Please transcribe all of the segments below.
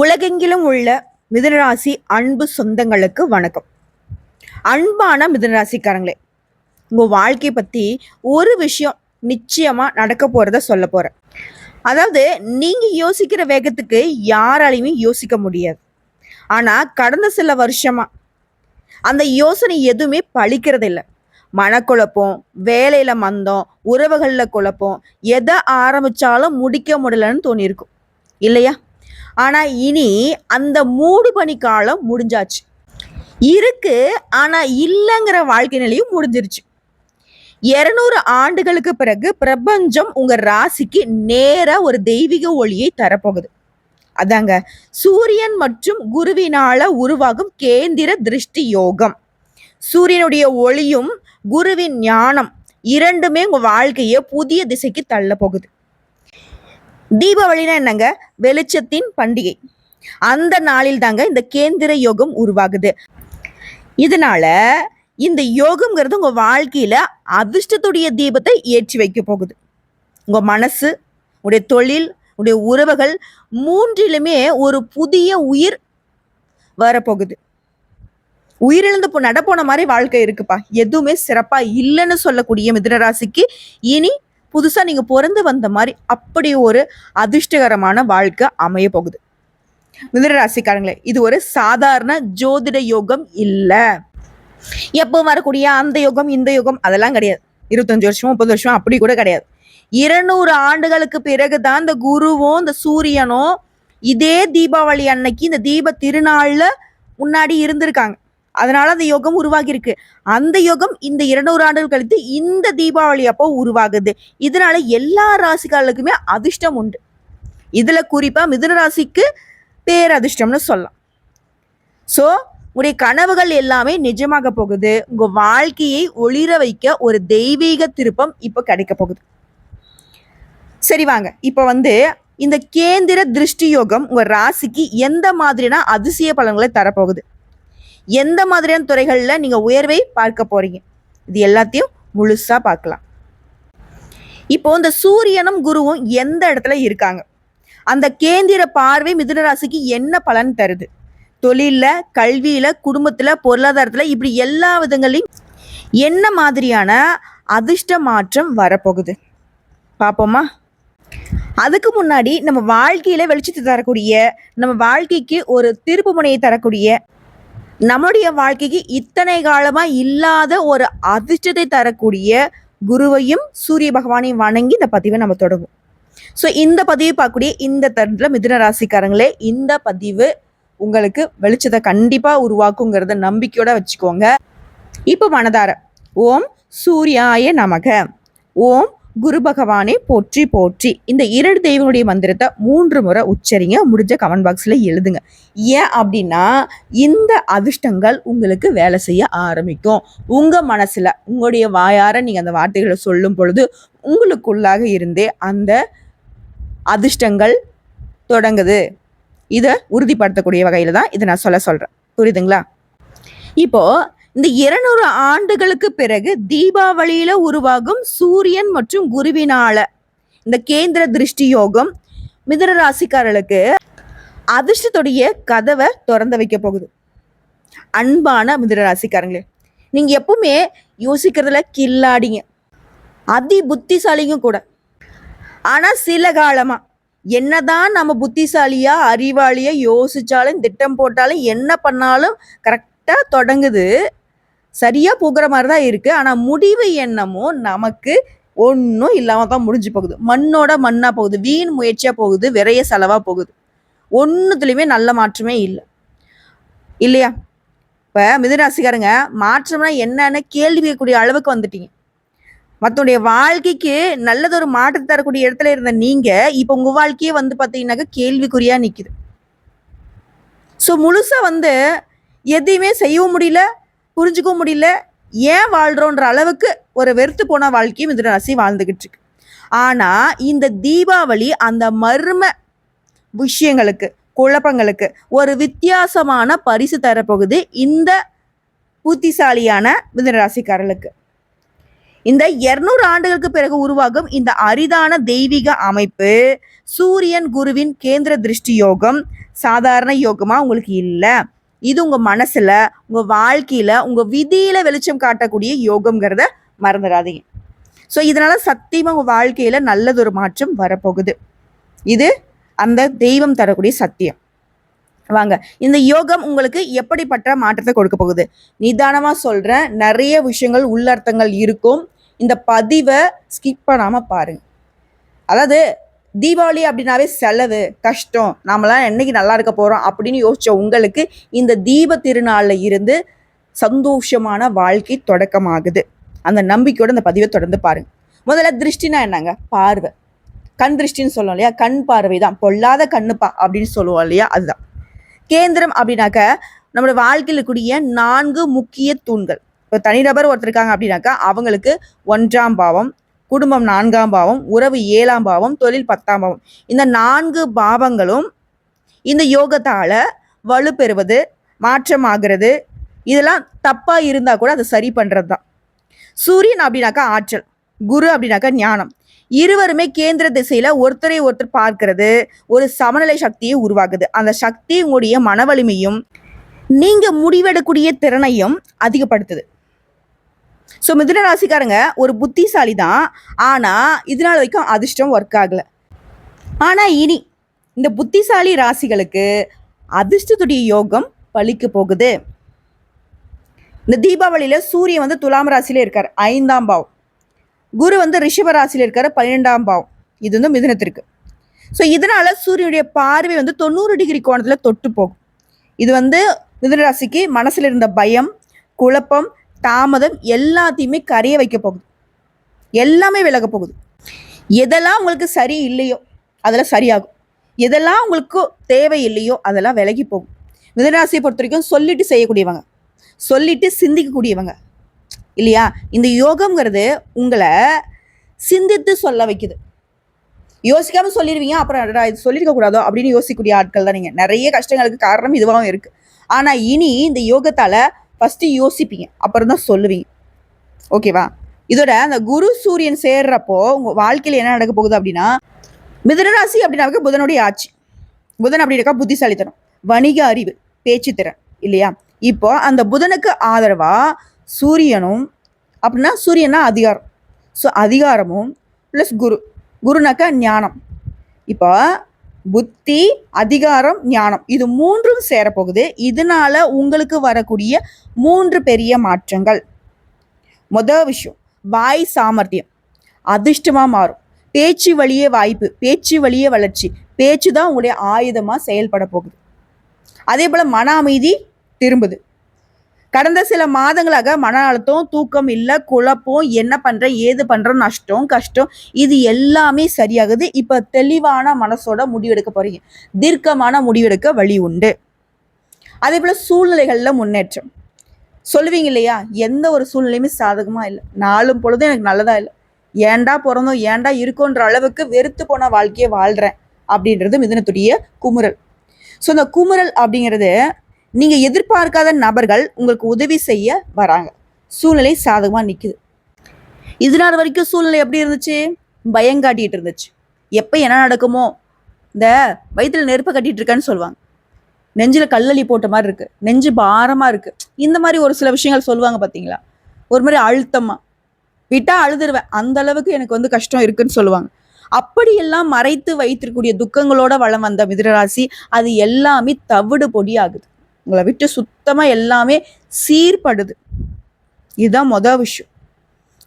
உலகெங்கிலும் உள்ள மிதுனராசி அன்பு சொந்தங்களுக்கு வணக்கம். அன்பான மிதுனராசிக்காரங்களே உங்கள் வாழ்க்கையை பற்றி ஒரு விஷயம் நிச்சயமாக நடக்க போகிறத சொல்ல போகிறேன் அதாவது நீங்கள் யோசிக்கிற வேகத்துக்கு யாராலையுமே யோசிக்க முடியாது. ஆனால் கடந்த சில வருஷமாக அந்த யோசனை எதுவுமே பழிக்கிறதில்ல மனக்குழப்பம் வேலையில் மந்தம் உறவுகளில் குழப்பம் எதை ஆரம்பித்தாலும் முடிக்க முடியலன்னு தோணியிருக்கும். இல்லையா? ஆனால் இனி அந்த மூடு பனி காலம் முடிஞ்சாச்சு. இருக்கு ஆனால் இல்லைங்கிற வாழ்க்கை நிலையும் முடிஞ்சிருச்சு. இருநூறு ஆண்டுகளுக்கு பிறகு பிரபஞ்சம் உங்கள் ராசிக்கு நேராக ஒரு தெய்வீக ஒளியை தரப்போகுது. அதாங்க சூரியன் மற்றும் குருவினால உருவாகும் கேந்திர திருஷ்டி யோகம். சூரியனுடைய ஒளியும் குருவின் ஞானம் இரண்டுமே உங்கள் வாழ்க்கையை புதிய திசைக்கு தள்ள போகுது தீபாவளினா என்னங்க? வெளிச்சத்தின் பண்டிகை. அந்த நாளில் தாங்க இந்த கேந்திர யோகம் உருவாகுது. இதனால இந்த யோகம்ங்கிறது உங்க வாழ்க்கையில அதிர்ஷ்டத்துடைய தீபத்தை ஏற்றி வைக்க போகுது. உங்க மனசு உடைய தொழில் உடைய உறவுகள் மூன்றிலுமே ஒரு புதிய உயிர் வரப்போகுது. உயிரிழந்து போ நடப்போன மாதிரி வாழ்க்கை இருக்குப்பா. எதுவுமே சிறப்பா இல்லைன்னு சொல்லக்கூடிய மிதனராசிக்கு இனி புதுசாக நீங்கள் பிறந்து வந்த மாதிரி அப்படி ஒரு அதிர்ஷ்டகரமான வாழ்க்கை அமைய போகுது. மிதனராசிக்காரங்களே இது ஒரு சாதாரண ஜோதிட யோகம் இல்லை. எப்போ வரக்கூடிய அந்த யோகம் இந்த யோகம் அதெல்லாம் கிடையாது. இருபத்தஞ்சு வருஷம் முப்பது வருஷம் அப்படி கூட கிடையாது. இருநூறு ஆண்டுகளுக்கு பிறகு தான் இந்த குருவும் இந்த சூரியனும் இதே தீபாவளி அன்னைக்கு இந்த தீப திருநாளில் முன்னாடி இருந்திருக்காங்க. அதனால அந்த யோகம் உருவாகி இருக்கு அந்த யோகம் இந்த இருநூறு ஆண்டுகள் கழித்து இந்த தீபாவளி அப்போ உருவாகுது. இதனால எல்லா ராசிக்காரர்களுக்குமே அதிர்ஷ்டம் உண்டு. இதுல குறிப்பா மிதுன ராசிக்கு பேரதிர்ஷ்டம்னு சொல்லலாம். ஸோ உங்களுடைய கனவுகள் எல்லாமே நிஜமாக போகுது. உங்க வாழ்க்கையை ஒளிர வைக்க ஒரு தெய்வீக திருப்பம் இப்போ கிடைக்க போகுது. சரி வாங்க. இப்போ வந்து இந்த கேந்திர திருஷ்டி யோகம் உங்க ராசிக்கு எந்த மாதிரியான அதிசய பலன்களை தரப்போகுது? எந்த மாதிரியான துறைகளில் நீங்கள் உயர்வை பார்க்க போறீங்க? இது எல்லாத்தையும் முழுசா பார்க்கலாம். இப்போ இந்த சூரியனும் குருவும் எந்த இடத்துல இருக்காங்க? அந்த கேந்திர பார்வை மிதுனராசிக்கு என்ன பலன் தருது? தொழிலில் கல்வியில் குடும்பத்தில் பொருளாதாரத்தில் இப்படி எல்லா விதங்களையும் என்ன மாதிரியான அதிர்ஷ்ட மாற்றம் வரப்போகுது? பார்ப்போமா? அதுக்கு முன்னாடி நம்ம வாழ்க்கையில் வெளிச்சத்தை தரக்கூடிய நம்ம வாழ்க்கைக்கு ஒரு திருப்பு முனையை தரக்கூடிய நம்முடைய வாழ்க்கைக்கு இத்தனை காலமா இல்லாத ஒரு அதிர்ஷ்டத்தை தரக்கூடிய குருவையும் சூரிய பகவானையும் வணங்கி இந்த பதிவை நம்ம தொடங்கும் ஸோ இந்த பதிவை பார்க்கக்கூடிய இந்த தருணத்தில் மிதுன ராசிக்காரங்களே இந்த பதிவு உங்களுக்கு வெளிச்சத்தை கண்டிப்பாக உருவாக்குங்கிறத நம்பிக்கையோட வச்சுக்கோங்க. இப்போ மனதார ஓம் சூர்யாய நமக. ஓம் குரு பகவானே போற்றி போற்றி. இந்த இரண்டு தெய்வங்களுடைய மந்திரத்தை மூன்று முறை உச்சரிங்க முடிஞ்ச கமெண்ட் பாக்ஸில் எழுதுங்க. ஏன் அப்படின்னா இந்த அதிர்ஷ்டங்கள் உங்களுக்கு வேலை செய்ய ஆரம்பிக்கும். உங்கள் மனசில் உங்களுடைய வாயார நீங்கள் அந்த வார்த்தைகளை சொல்லும் பொழுது உங்களுக்குள்ளாக இருந்தே அந்த அதிர்ஷ்டங்கள் தொடங்குது. இதை உறுதிப்படுத்தக்கூடிய வகையில் தான் இதை நான் சொல்ல சொல்கிறேன் புரியுதுங்களா? இப்போது இந்த இருநூறு ஆண்டுகளுக்கு பிறகு தீபாவளியில உருவாகும் சூரியன் மற்றும் குருவினால இந்த கேந்திர திருஷ்டி யோகம் மிதுன ராசிக்காரர்களுக்கு அதிர்ஷ்டத்துடைய கதவை திறந்து வைக்க போகுது. அன்பான மிதுன ராசிக்காரங்களே நீங்க எப்பவுமே யோசிக்கிறதுல கில்லாடிங்க. அதி புத்திசாலிங்க கூட. ஆனா சில காலமா என்னதான் நம்ம புத்திசாலியா அறிவாளியா யோசிச்சாலும் திட்டம் போட்டாலும் என்ன பண்ணாலும் கரெக்டா தொடங்குது. சரியாக போகிற மாதிரி தான் இருக்குது ஆனால் முடிவு என்னமோ நமக்கு ஒன்றும் இல்லாமல் தான் முடிஞ்சு போகுது. மண்ணோட மண்ணாக போகுது. வீண் முயற்சியாக போகுது. விரைய செலவாக போகுது. ஒன்றுத்துலையுமே நல்ல மாற்றமே இல்லை. இல்லையா? இப்போ மிதுராசிக்காரங்க மாற்றம்னா என்னன்னு கேள்வி கேட்கக்கூடிய அளவுக்கு வந்துட்டீங்க. மற்றவடைய வாழ்க்கைக்கு நல்லதொரு மாற்றத்தை தரக்கூடிய இடத்துல இருந்த நீங்கள் இப்போ உங்கள் வாழ்க்கையே வந்து பார்த்தீங்கன்னாக்க கேள்விக்குறியாக நிற்கிது ஸோ முழுசாக வந்து எதையுமே செய்யவும் முடியல. புரிஞ்சுக்கவும் முடியல. ஏன் வாழ்கிறோன்ற அளவுக்கு ஒரு வெறுத்து போன வாழ்க்கையும் மிதுன ராசி வாழ்ந்துக்கிட்டு இருக்கு. ஆனால் இந்த தீபாவளி அந்த மர்ம விஷயங்களுக்கு குழப்பங்களுக்கு ஒரு வித்தியாசமான பரிசு தரப்போகுது இந்த புத்திசாலியான மிதுன ராசிக்காரர்களுக்கு. இந்த இருநூறு ஆண்டுகளுக்கு பிறகு உருவாகும் இந்த அரிதான தெய்வீக அமைப்பு சூரியன் குருவின் கேந்திர திருஷ்டி யோகம் சாதாரண யோகமாக உங்களுக்கு இல்லை. இது உங்கள் மனசில் உங்கள் வாழ்க்கையில் உங்கள் விதியில் வெளிச்சம் காட்டக்கூடிய யோகங்கிறத மறந்துடாதீங்க. ஸோ இதனால் சத்தியமாக உங்கள் வாழ்க்கையில் நல்லதொரு மாற்றம் வரப்போகுது. இது அந்த தெய்வம் தரக்கூடிய சத்தியம். வாங்க இந்த யோகம் உங்களுக்கு எப்படிப்பட்ட மாற்றத்தை கொடுக்க போகுது? நிதானமாக சொல்கிறேன் நிறைய விஷயங்கள் உள்ளர்த்தங்கள் இருக்கும். இந்த பதிவை ஸ்கிப் பண்ணாமல் பாருங்க. அதாவது தீபாவளி அப்படின்னாவே செலவு கஷ்டம். நம்மளாம் என்னைக்கு நல்லா இருக்க போகிறோம் அப்படின்னு யோசிச்ச உங்களுக்கு இந்த தீப திருநாளில் இருந்து சந்தோஷமான வாழ்க்கை தொடக்கமாகுது. அந்த நம்பிக்கையோட அந்த பதிவை தொடர்ந்து பாருங்க. முதல்ல திருஷ்டினா என்னங்க? பார்வை. கண் திருஷ்டின்னு சொல்லுவோம் இல்லையா? கண் பார்வை தான். பொல்லாத கண்ணுப்பா அப்படின்னு சொல்லுவோம் இல்லையா? அதுதான். கேந்திரம் அப்படின்னாக்க நம்மளோட வாழ்க்கையில் இருக்கக்கூடிய நான்கு முக்கிய தூண்கள். இப்போ தனிநபர் ஒருத்தர் இருக்காங்க அப்படின்னாக்கா அவங்களுக்கு ஒன்றாம் பாவம் குடும்பம் நான்காம் பாவம் உறவு ஏழாம் பாவம் தொழில் பத்தாம் பாவம். இந்த நான்கு பாவங்களும் இந்த யோகத்தால் வலுப்பெறுவது மாற்றமாகிறது. இதெல்லாம் தப்பாக இருந்தால் கூட அதை சரி பண்ணுறது தான் சூரியன் அப்படின்னாக்கா ஆற்றல் குரு அப்படின்னாக்கா ஞானம். இருவருமே கேந்திர திசையில் ஒருத்தரை ஒருத்தர் பார்க்கறது ஒரு சமநிலை சக்தியை உருவாக்குது. அந்த சக்தி உங்களுடைய மன வலிமையும் நீங்கள் முடிவெடுக்கூடிய திறனையும் அதிகப்படுத்துது. ஸோ மிதுன ராசிக்காரங்க ஒரு புத்திசாலி தான் ஆனால் இது நாள் வரைக்கும் அதிர்ஷ்டம் ஒர்க் ஆகலை. ஆனால் இனி இந்த புத்திசாலி ராசிகளுக்கு அதிர்ஷ்டத்துடைய யோகம் பழிக்கு போகுது. இந்த தீபாவளியில சூரியன் வந்து துலாம் ராசியில் இருக்கார் ஐந்தாம் பாவம். குரு வந்து ரிஷப ராசியில இருக்காரு பன்னிரெண்டாம் பாவம். இது வந்து மிதுனத்திற்கு. ஸோ இதனால சூரியனுடைய பார்வை வந்து தொண்ணூறு டிகிரி கோணத்தில் தொட்டு போகும். இது வந்து மிதுன ராசிக்கு மனசுல இருந்த பயம் குழப்பம் தாமதம் எல்லாத்தையுமே கரைய வைக்க போகுது. எல்லாமே விலக போகுது. எதெல்லாம் உங்களுக்கு சரி இல்லையோ அதெல்லாம் சரியாகும். எதெல்லாம் உங்களுக்கு தேவை இல்லையோ அதெல்லாம் விலகி போகும். மிதனராசியை பொறுத்த வரைக்கும் சொல்லிட்டு செய்யக்கூடியவங்க சொல்லிட்டு சிந்திக்கக்கூடியவங்க இல்லையா? இந்த யோகம்ங்கிறது உங்களை சிந்தித்து சொல்ல வைக்குது. யோசிக்காம சொல்லிடுவீங்க அப்புறம் இது சொல்லியிருக்க கூடாதோ அப்படின்னு யோசிக்கக்கூடிய ஆட்கள் தான் நீங்கள் நிறைய கஷ்டங்களுக்கு காரணம் இதுவாகவும் இருக்குது ஆனால் இனி இந்த யோகத்தால் ஃபஸ்ட்டு யோசிப்பீங்க அப்புறம் தான் சொல்லுவீங்க ஓகேவா இதோட அந்த குரு சூரியன் சேர்றப்போ உங்கள் வாழ்க்கையில் என்ன நடக்க போகுது அப்படின்னா மிதனராசி அப்படின்னாக்க புதனுடைய ஆட்சி. புதன் அப்படின்னாக்கா புத்திசாலித்தனம் வணிக அறிவு பேச்சு திறன் இல்லையா? இப்போ அந்த புதனுக்கு ஆதரவாக சூரியனும் அப்படின்னா சூரியனா அதிகாரம். ஸோ அதிகாரமும் ப்ளஸ் குரு. குருனாக்கா ஞானம். இப்போ புத்தி அதிகாரம் ஞானம். இது மூன்றும் சேரப்போகுது. இதனால உங்களுக்கு வரக்கூடிய மூன்று பெரிய மாற்றங்கள். முதல் விஷயம் வாய் சாமர்த்தியம். அதிர்ஷ்டமாக மாறும். பேச்சு வழியே வாய்ப்பு பேச்சு வழியே வளர்ச்சி. பேச்சு தான் உங்களுடைய ஆயுதமாக செயல்பட போகுது. அதே போல் மன அமைதி திரும்புது. கடந்த சில மாதங்களாக மன அழுத்தம் தூக்கம் இல்லை குழப்பம் என்ன பண்றேன் ஏது பண்ணுறோம் நஷ்டம் கஷ்டம் இது எல்லாமே சரியாகுது. இப்ப தெளிவான மனசோட முடிவெடுக்க போறீங்க. தீர்க்கமான முடிவெடுக்க வழி உண்டு. அதே போல சூழ்நிலைகள்ல முன்னேற்றம். சொல்லுவீங்க இல்லையா? எந்த ஒரு சூழ்நிலையுமே சாதகமா இல்லை. நாளும் பொழுதும் எனக்கு நல்லதா இல்லை. ஏன்டா பிறந்தோம்? ஏன்டா இருக்கோன்ற அளவுக்கு வெறுத்து போன வாழ்க்கையை வாழ்றேன் அப்படின்றது மிதனத்துடைய குமுறல். ஸோ இந்த குமுறல் அப்படிங்கிறது நீங்கள் எதிர்பார்க்காத நபர்கள் உங்களுக்கு உதவி செய்ய வராங்க. சூழ்நிலை சாதகமாக நிற்குது இது நாள் வரைக்கும் சூழ்நிலை எப்படி இருந்துச்சு? பயங்காட்டிகிட்டு இருந்துச்சு. எப்போ என்ன நடக்குமோ? இந்த வயிற்றில் நெருப்பை கட்டிகிட்டு இருக்கேன்னு சொல்லுவாங்க. நெஞ்சில் கல்லளி போட்ட மாதிரி இருக்குது நெஞ்சு பாரமாக இருக்குது இந்த மாதிரி ஒரு சில விஷயங்கள் சொல்லுவாங்க பார்த்தீங்களா ஒரு மாதிரி அழுத்தமாக விட்டால் அழுதுருவேன். அந்த அளவுக்கு எனக்கு வந்து கஷ்டம் இருக்குன்னு சொல்லுவாங்க. அப்படியெல்லாம் மறைத்து வைத்திருக்கக்கூடிய துக்கங்களோட வளம் வந்த மிதுனராசி அது எல்லாமே தவிடு பொடி ஆகுது உங்களை விட்டு சுத்தமாக எல்லாமே சீர்படுது. இதுதான் மொதல் விஷயம்.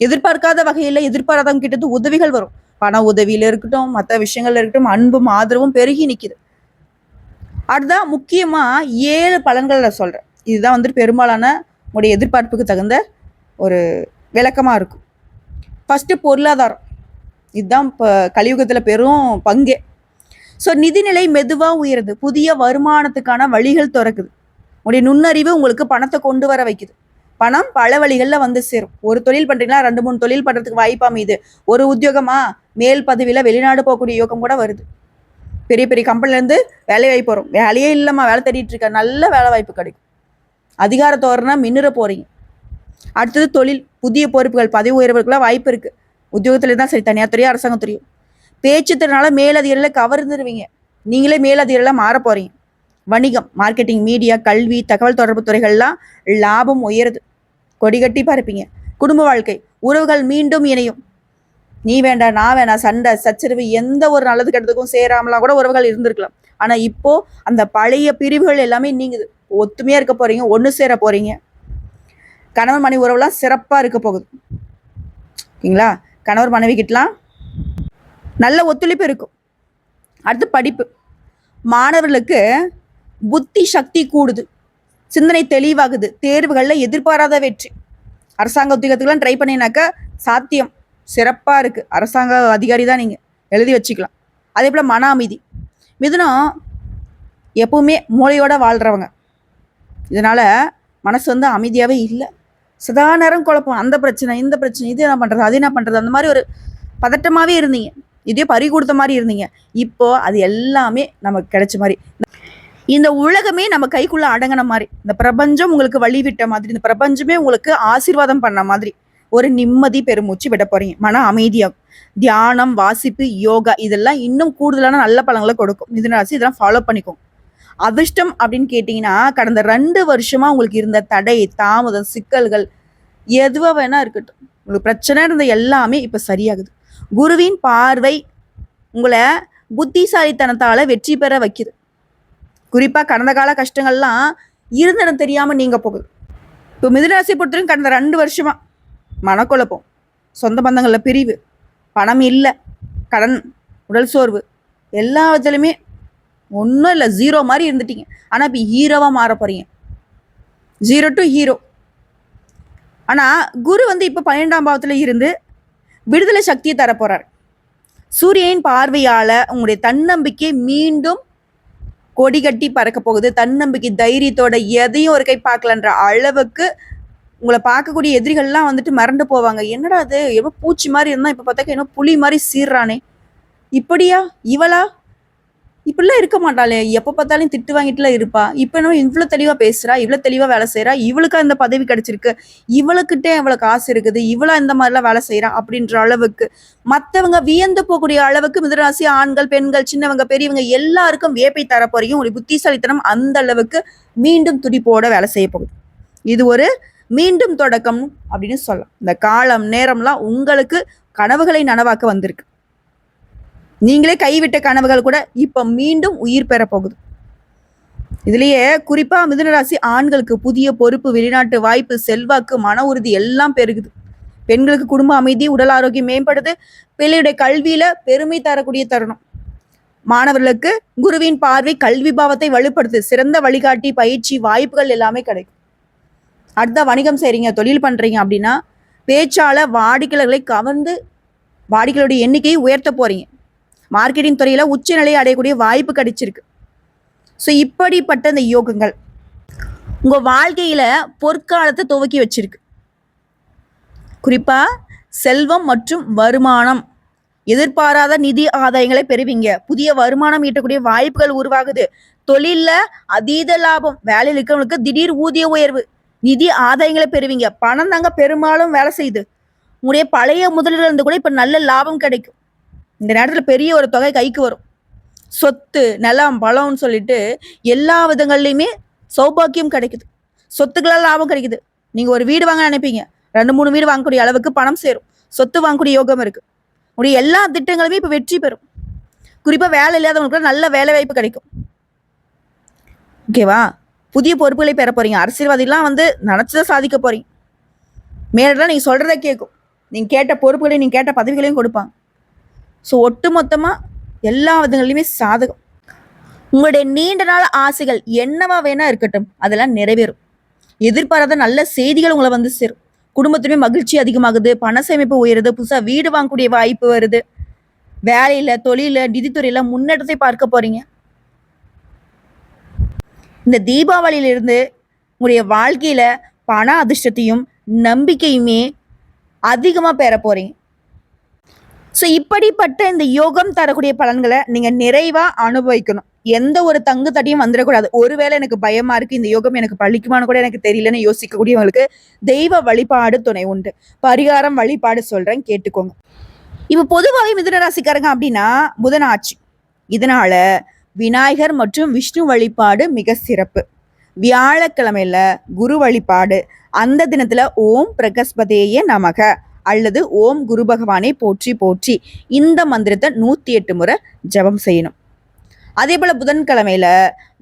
எதிர்பார்க்காத வகையில் எதிர்பாராதவங்க கிட்ட உதவிகள் வரும். பண உதவியில் இருக்கட்டும் மற்ற விஷயங்கள்ல இருக்கட்டும் அன்பும் ஆதரவும் பெருகி நிற்கிது அடுத்ததான் முக்கியமாக ஏழு பலன்களை நான் இதுதான் வந்துட்டு பெரும்பாலான உங்களுடைய எதிர்பார்ப்புக்கு தகுந்த ஒரு விளக்கமாக இருக்கும். ஃபஸ்ட்டு பொருளாதாரம். இதுதான் இப்போ கலியுகத்தில் பெரும் பங்கே. ஸோ நிதிநிலை மெதுவாக உயருது. புதிய வருமானத்துக்கான வழிகள் திறக்குது. உங்களுடைய நுண்ணறிவு உங்களுக்கு பணத்தை கொண்டு வர வைக்குது. பணம் பல வழிகளில் வந்து சேரும். ஒரு தொழில் பண்ணுறீங்களா ரெண்டு மூணு தொழில் பண்ணுறதுக்கு வாய்ப்பு அமையுது. ஒரு உத்தியோகமா மேல் பதவியில் வெளிநாடு போகக்கூடிய யோகம் கூட வருது. பெரிய பெரிய கம்பெனிலேருந்து வேலை வாய்ப்பு வரும். வேலையே இல்லைம்மா வேலை தேடிட்டு இருக்க. நல்ல வேலை வாய்ப்பு கிடைக்கும். அதிகார தோறனா மின்னுற போகிறீங்க அடுத்தது தொழில். புதிய பொறுப்புகள் பதவி உயர்வுக்கெல்லாம் வாய்ப்பு இருக்குது உத்தியோகத்தில் தான் சரி. தனியார் துறையோ அரசாங்க துறையோ பேச்சு திறனால மேலதிகாரிகளை கவர்ந்துருவீங்க. நீங்களே மேலதிகாரிகளாக மாற போகிறீங்க வணிகம் மார்க்கெட்டிங் மீடியா கல்வி தகவல் தொடர்பு துறைகள்லாம் லாபம் உயருது. கொடிகட்டி பார்ப்பீங்க குடும்ப வாழ்க்கை உறவுகள் மீண்டும் இணையும். நீ வேண்டாம் நான் வேணாம் சண்டை சச்சரவு எந்த ஒரு நல்லது கெட்டதுக்கும் சேராமலாம் கூட உறவுகள் இருந்திருக்கலாம். ஆனால் இப்போ அந்த பழைய பிரிவுகள் எல்லாமே நீங்குது. ஒத்துமையாக இருக்க போகிறீங்க ஒன்று சேர போகிறீங்க கணவன் மனைவி உறவுலாம் சிறப்பாக இருக்க போகுது. ஓகேங்களா? கணவர் மனைவி கிட்டலாம் நல்ல ஒத்துழைப்பு இருக்கும். அடுத்து படிப்பு. மாணவர்களுக்கு புத்தி சக்தி கூடுது. சிந்தனை தெளிவாகுது. தேர்வுகளில் எதிர்பாராத வெற்றி. அரசாங்க உத்தியோகத்துக்குலாம் ட்ரை பண்ணினாக்கா சாத்தியம். சிறப்பாக இருக்குது அரசாங்க அதிகாரி தான் நீங்கள் எழுதி வச்சுக்கலாம். அதே போல் மன அமைதி. மிதுனம் எப்பவுமே மூளையோடு வாழ்கிறவங்க இதனால் மனசு வந்து அமைதியாகவே இல்லை. சதா நேரம் குழப்பம். அந்த பிரச்சனை இந்த பிரச்சனை இது என்ன பண்ணுறது அது என்ன பண்ணுறது அந்த மாதிரி ஒரு பதட்டமாகவே இருந்தீங்க. இதே பறி கொடுத்த மாதிரி இருந்தீங்க. இப்போது அது எல்லாமே நமக்கு கிடைச்ச மாதிரி. இந்த உலகமே நம்ம கைக்குள்ள அடங்கின மாதிரி. இந்த பிரபஞ்சம் உங்களுக்கு வழி விட்ட மாதிரி இந்த பிரபஞ்சமே உங்களுக்கு ஆசீர்வாதம் பண்ண மாதிரி ஒரு நிம்மதி பெருமூச்சு விட போறீங்க. மன அமைதியாகும் தியானம் வாசிப்பு யோகா இதெல்லாம் இன்னும் கூடுதலான நல்ல பலங்களை கொடுக்கும். மிதுனராசி இதெல்லாம் ஃபாலோ பண்ணிக்கும் அதிர்ஷ்டம் அப்படின்னு கேட்டிங்கன்னா கடந்த ரெண்டு வருஷமா உங்களுக்கு இருந்த தடை தாமதம் சிக்கல்கள் எதுவாக வேணா இருக்கட்டும். உங்களுக்கு பிரச்சனை இருந்த எல்லாமே இப்போ சரியாகுது. குருவின் பார்வை உங்களை புத்திசாலித்தனத்தால வெற்றி பெற வைக்குது. குறிப்பாக கடந்த கால கஷ்டங்கள்லாம் இருந்திடம் தெரியாமல் நீங்கள் போகுது இப்போ மிதுனராசி பொறுத்தவரைக்கும் கடந்த ரெண்டு வருஷமாக மனக்குழப்பம் சொந்த பந்தங்களில் பிரிவு பணம் இல்லை கடன் உடல் சோர்வு எல்லா விதத்துலையுமே ஒன்றும் இல்லை ஜீரோ மாதிரி இருந்துட்டீங்க. ஆனால் இப்போ ஹீரோவாக மாற போகிறீங்க ஜீரோ டு ஹீரோ ஆனால் குரு வந்து இப்போ பன்னெண்டாம் பாவத்தில் இருந்து விடுதலை சக்தியை தரப்போகிறார் சூரியன் பார்வையால் உங்களுடைய தன்னம்பிக்கை மீண்டும் கொடி கட்டி பறக்க போகுது. தன்னம்பிக்கை தைரியத்தோட எதையும் ஒரு கை பார்க்கலன்ற அளவுக்கு உங்களை பார்க்கக்கூடிய எதிரிகள்லாம் வந்துட்டு மறந்து போவாங்க. என்னடா அது எவ்வளோ பூச்சி மாதிரி இருந்தால் இப்போ பார்த்தாக்க என்ன புலி மாதிரி சீர்றானே. இப்படியா? இவளா? இப்படிலாம் இருக்க மாட்டாளே. எப்போ பார்த்தாலும் திட்டு வாங்கிட்டுலாம் இருப்பா. இப்போ என்ன இவ்வளோ தெளிவாக பேசுகிறா இவ்வளோ தெளிவாக வேலை செய்கிறா இவளுக்கா இந்த பதவி கிடச்சிருக்கு இவளுக்கிட்டே இவ்வளோ காசு இருக்குது இவ்வளோ இந்த மாதிரிலாம் வேலை செய்கிறா அப்படின்ற அளவுக்கு. மற்றவங்க வியந்து போகக்கூடிய அளவுக்கு மிதராசி ஆண்கள் பெண்கள் சின்னவங்க பெரியவங்க எல்லாருக்கும் வியப்பை தரப்போறையும் ஒரு புத்திசாலித்தனம் அந்த அளவுக்கு மீண்டும் துடிப்போட வேலை செய்ய போகுது. இது ஒரு மீண்டும் தொடக்கம் அப்படின்னு சொல்லலாம். இந்த காலம் நேரம்லாம் உங்களுக்கு கனவுகளை நனவாக்க வந்திருக்கு. நீங்களே கைவிட்ட கனவுகள் கூட இப்போ மீண்டும் உயிர் பெற போகுது. இதுலயே குறிப்பா மிதுனராசி ஆண்களுக்கு புதிய பொறுப்பு வெளிநாட்டு வாய்ப்பு செல்வாக்கு மன உறுதி எல்லாம் பெருகுது. பெண்களுக்கு குடும்ப அமைதி உடல் ஆரோக்கியம் மேம்படுது. பிள்ளையுடைய கல்வியில பெருமை தரக்கூடிய தருணம். மாணவர்களுக்கு குருவின் பார்வை கல்வி பாவத்தை வலுப்படுத்து சிறந்த வழிகாட்டி பயிற்சி வாய்ப்புகள் எல்லாமே கிடைக்கும். அடுத்த வணிகம் செய்கிறீங்க தொழில் பண்றீங்க அப்படின்னா பேச்சால வாடிக்கையாளர்களை கவர்ந்து வாடிக்கையாளருடைய எண்ணிக்கையை உயர்த்த போறீங்க. மார்க்கெட்டிங் துறையில் உச்சநிலையை அடையக்கூடிய வாய்ப்பு கிடைச்சிருக்கு. ஸோ இப்படிப்பட்ட இந்த யோகங்கள் உங்கள் வாழ்க்கையில் பொற்காலத்தை துவக்கி வச்சிருக்கு. குறிப்பாக செல்வம் மற்றும் வருமானம். எதிர்பாராத நிதி ஆதாயங்களை பெறுவீங்க. புதிய வருமானம் ஈட்டக்கூடிய வாய்ப்புகள் உருவாகுது. தொழிலில் அதீத லாபம் வேலையில் இருக்கிறவங்களுக்கு திடீர் ஊதிய உயர்வு நிதி ஆதாயங்களை பெறுவீங்க. பணம் தாங்க பெரும்பாலும் வேலை செய்யுது. உங்களுடைய பழைய முதலீடுல இருந்து கூட இப்போ நல்ல லாபம் கிடைக்கும். இந்த நேரத்தில் பெரிய ஒரு தொகை கைக்கு வரும். சொத்து நிலம் பழம்னு சொல்லிட்டு எல்லா விதங்கள்லையுமே சௌபாக்கியம் கிடைக்குது. சொத்துக்களால் லாபம் கிடைக்குது. நீங்கள் ஒரு வீடு வாங்க நினைப்பீங்க. ரெண்டு மூணு வீடு வாங்கக்கூடிய அளவுக்கு பணம் சேரும். சொத்து வாங்கக்கூடிய யோகம் இருக்குது உடைய எல்லா திட்டங்களுமே இப்போ வெற்றி பெறும். குறிப்பாக வேலை இல்லாதவங்களுக்கு நல்ல வேலை வாய்ப்பு கிடைக்கும். ஓகேவா புதிய பொறுப்புகளை பெற போறீங்க. அரசியல்வாதிலாம் வந்து நினச்சதை சாதிக்க போறீங்க. மேலாம் நீங்கள் சொல்கிறத கேட்கும் நீங்கள் கேட்ட பொறுப்புகளையும் நீங்கள் கேட்ட பதவிகளையும் கொடுப்பாங்க. ஸோ ஒட்டு மொத்தமாக எல்லா விதங்கள்லையுமே சாதகம். உங்களுடைய நீண்ட நாள் ஆசைகள் என்னவா வேணா இருக்கட்டும் அதெல்லாம் நிறைவேறும். எதிர்பாராத நல்ல செய்திகள் உங்களை வந்து சேரும். குடும்பத்துமே மகிழ்ச்சி அதிகமாகுது பண சேமிப்பு உயருது புதுசாக வீடு வாங்கக்கூடிய வாய்ப்பு வருது. வேலையில் தொழிலில் நிதித்துறையில் முன்னேற்றத்தை பார்க்க போகிறீங்க இந்த தீபாவளியிலிருந்து உங்களுடைய வாழ்க்கையில் பண அதிர்ஷ்டத்தையும் நம்பிக்கையுமே அதிகமாக பெற போகிறீங்க ஸோ இப்படிப்பட்ட இந்த யோகம் தரக்கூடிய பலன்களை நீங்க நிறைவா அனுபவிக்கணும். எந்த ஒரு தங்கு தடியும் வந்துடக்கூடாது. ஒருவேளை எனக்கு பயமா இருக்கு இந்த யோகம் எனக்கு பழிக்குமான்னு கூட எனக்கு தெரியலன்னு யோசிக்கக்கூடியவங்களுக்கு தெய்வ வழிபாடு துணை உண்டு. பரிகாரம் வழிபாடு சொல்றேன் கேட்டுக்கோங்க. இப்போ பொதுவாகவே மிதுன ராசிக்காரங்க அப்படின்னா புதன் ஆட்சி இதனால விநாயகர் மற்றும் விஷ்ணு வழிபாடு மிக சிறப்பு. வியாழக்கிழமையில குரு வழிபாடு. அந்த தினத்துல ஓம் பிரகஸ்பதேய நமக. அல்லது ஓம் குரு பகவானை போற்றி போற்றி இந்த மந்திரத்தை நூற்றி எட்டு முறை ஜெபம் செய்யணும். அதே போல் புதன்கிழமையில்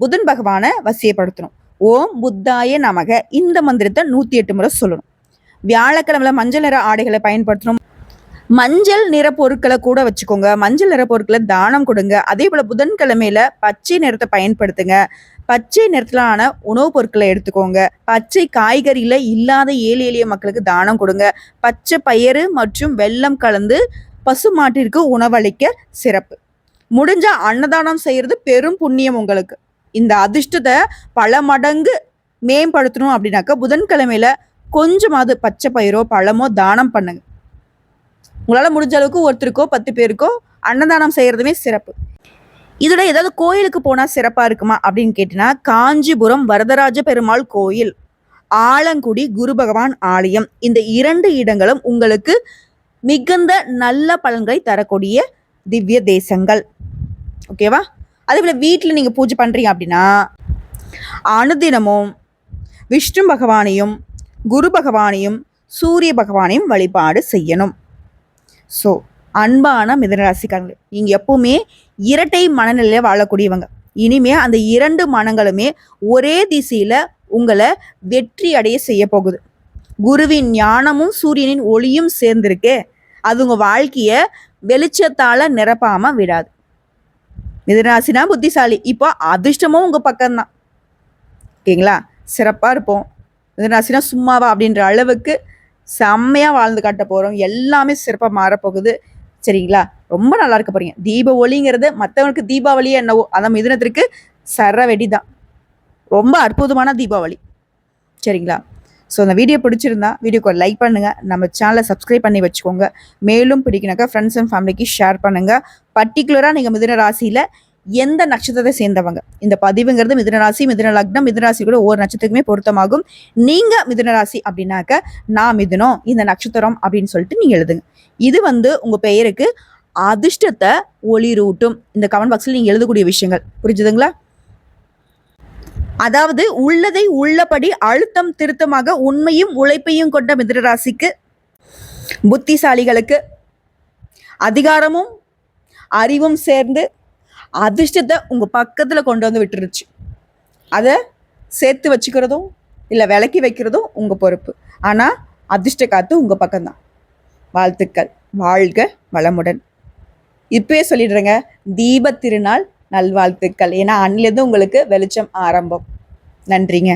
புதன் பகவானை வசியப்படுத்தணும். ஓம் புத்தாய நமக. இந்த மந்திரத்தை நூற்றி எட்டு முறை சொல்லணும். வியாழக்கிழமையில் மஞ்சள் நிற ஆடைகளை பயன்படுத்தணும். மஞ்சள் நிற பொருட்களை கூட வச்சுக்கோங்க. மஞ்சள் நிற பொருட்களை தானம் கொடுங்க. அதே போல் புதன்கிழமையில் பச்சை நிறத்தை பயன்படுத்துங்க. பச்சை நிறத்திலான உணவுப் பொருட்களை எடுத்துக்கோங்க. பச்சை காய்கறியில் இல்லாத ஏழை எளிய மக்களுக்கு தானம் கொடுங்க. பச்சை பயிறு மற்றும் வெல்லம் கலந்து பசு மாட்டிற்கு உணவளிக்க சிறப்பு. முடிஞ்சால் அன்னதானம் செய்கிறது பெரும் புண்ணியம் உங்களுக்கு. இந்த அதிர்ஷ்டத்தை பல மடங்கு மேம்படுத்தணும் அப்படின்னாக்கா புதன்கிழமையில கொஞ்சமாவது பச்சை பயிரோ பழமோ தானம் பண்ணுங்க. உங்களால் முடிஞ்ச அளவுக்கு ஒருத்தருக்கோ பத்து பேருக்கோ அன்னதானம் செய்கிறதுமே சிறப்பு. இதோட ஏதாவது கோயிலுக்கு போனா சிறப்பா இருக்குமா அப்படின்னு கேட்டினா காஞ்சிபுரம் வரதராஜ பெருமாள் கோயில் ஆலங்குடி குரு பகவான் ஆலயம். இந்த இரண்டு இடங்களும் உங்களுக்கு மிகுந்த நல்ல பலன்களை தரக்கூடிய திவ்ய தேசங்கள். ஓகேவா அதே போல வீட்டில் நீங்க பூஜை பண்றீங்க அப்படின்னா அனுதினமும் விஷ்ணு பகவானையும் குரு பகவானையும் சூரிய பகவானையும் வழிபாடு செய்யணும். ஸோ அன்பான மிதனராசிக்காரங்களே நீங்கள் எப்பவுமே இரட்டை மனநிலையில் வாழக்கூடியவங்க. இனிமே அந்த இரண்டு மனங்களுமே ஒரே திசையில் உங்களை வெற்றி அடைய செய்ய போகுது. குருவின் ஞானமும் சூரியனின் ஒளியும் சேர்ந்திருக்கே. அது உங்கள் வாழ்க்கையை வெளிச்சத்தால் நிரப்பாமல் விடாது. மிதராசினா புத்திசாலி. இப்போ அதிர்ஷ்டமும் உங்கள் பக்கம்தான். ஓகேங்களா? சிறப்பாக இருப்போம். மிதராசினா சும்மாவா அப்படின்ற அளவுக்கு செம்மையாக வாழ்ந்து காட்ட போகிறோம் எல்லாமே சிறப்பாக மாறப்போகுது சரிங்களா? ரொம்ப நல்லா இருக்க போறீங்க. தீப ஒளிங்கிறது மற்றவங்களுக்கு தீபாவளியே என்னவோ அந்த மிதுனத்திற்கு சர வெடி தான் ரொம்ப அற்புதமான தீபாவளி. சரிங்களா? ஸோ அந்த வீடியோ பிடிச்சிருந்தா வீடியோக்கு ஒரு லைக் பண்ணுங்கள் நம்ம சேனலை சப்ஸ்கிரைப் பண்ணி வச்சுக்கோங்க. மேலும் பிடிக்கினாக்கா ஃப்ரெண்ட்ஸ் அண்ட் ஃபேமிலிக்கு ஷேர் பண்ணுங்கள் பர்டிகுலராக நீங்கள் மிதுன ராசியில் எந்த நட்சத்திரத்தை சேர்ந்தவங்க? இந்த பதிவுங்கிறது மிதனராசி மிதன லக்னம் மிதனராசி கூட ஒவ்வொரு நட்சத்திரத்துக்குமே பொருத்தமாகும். நீங்கள் மிதனராசி அப்படின்னாக்க நான் மிதனம் இந்த நட்சத்திரம் அப்படின்னு சொல்லிட்டு நீங்கள் எழுதுங்க. இது வந்து உங்கள் பெயருக்கு அதிர்ஷ்டத்தை ஒளிரூட்டும். இந்த கமெண்ட் பாக்ஸில் நீங்கள் எழுதக்கூடிய விஷயங்கள். புரிஞ்சுதுங்களா? அதாவது உள்ளதை உள்ளபடி அழுத்தம் திருத்தமாக உண்மையும் உழைப்பையும் கொண்ட மிதனராசிக்கு புத்திசாலிகளுக்கு அதிகாரமும் அறிவும் சேர்ந்து அதிர்ஷ்டத்தை உங்கள் பக்கத்தில் கொண்டு வந்து விட்டுருச்சு. அதை சேர்த்து வச்சுக்கிறதும் இல்லை விலக்கி வைக்கிறதும் உங்கள் பொறுப்பு. ஆனால் அதிர்ஷ்ட காத்து உங்கள் பக்கம்தான். வாழ்த்துக்கள். வாழ்க வளமுடன். இப்பயே சொல்லிடுறேங்க. தீப திருநாள் நல்வாழ்த்துக்கள். ஏன்னா அன்னிலேருந்து உங்களுக்கு வெளிச்சம் ஆரம்பம். நன்றிங்க.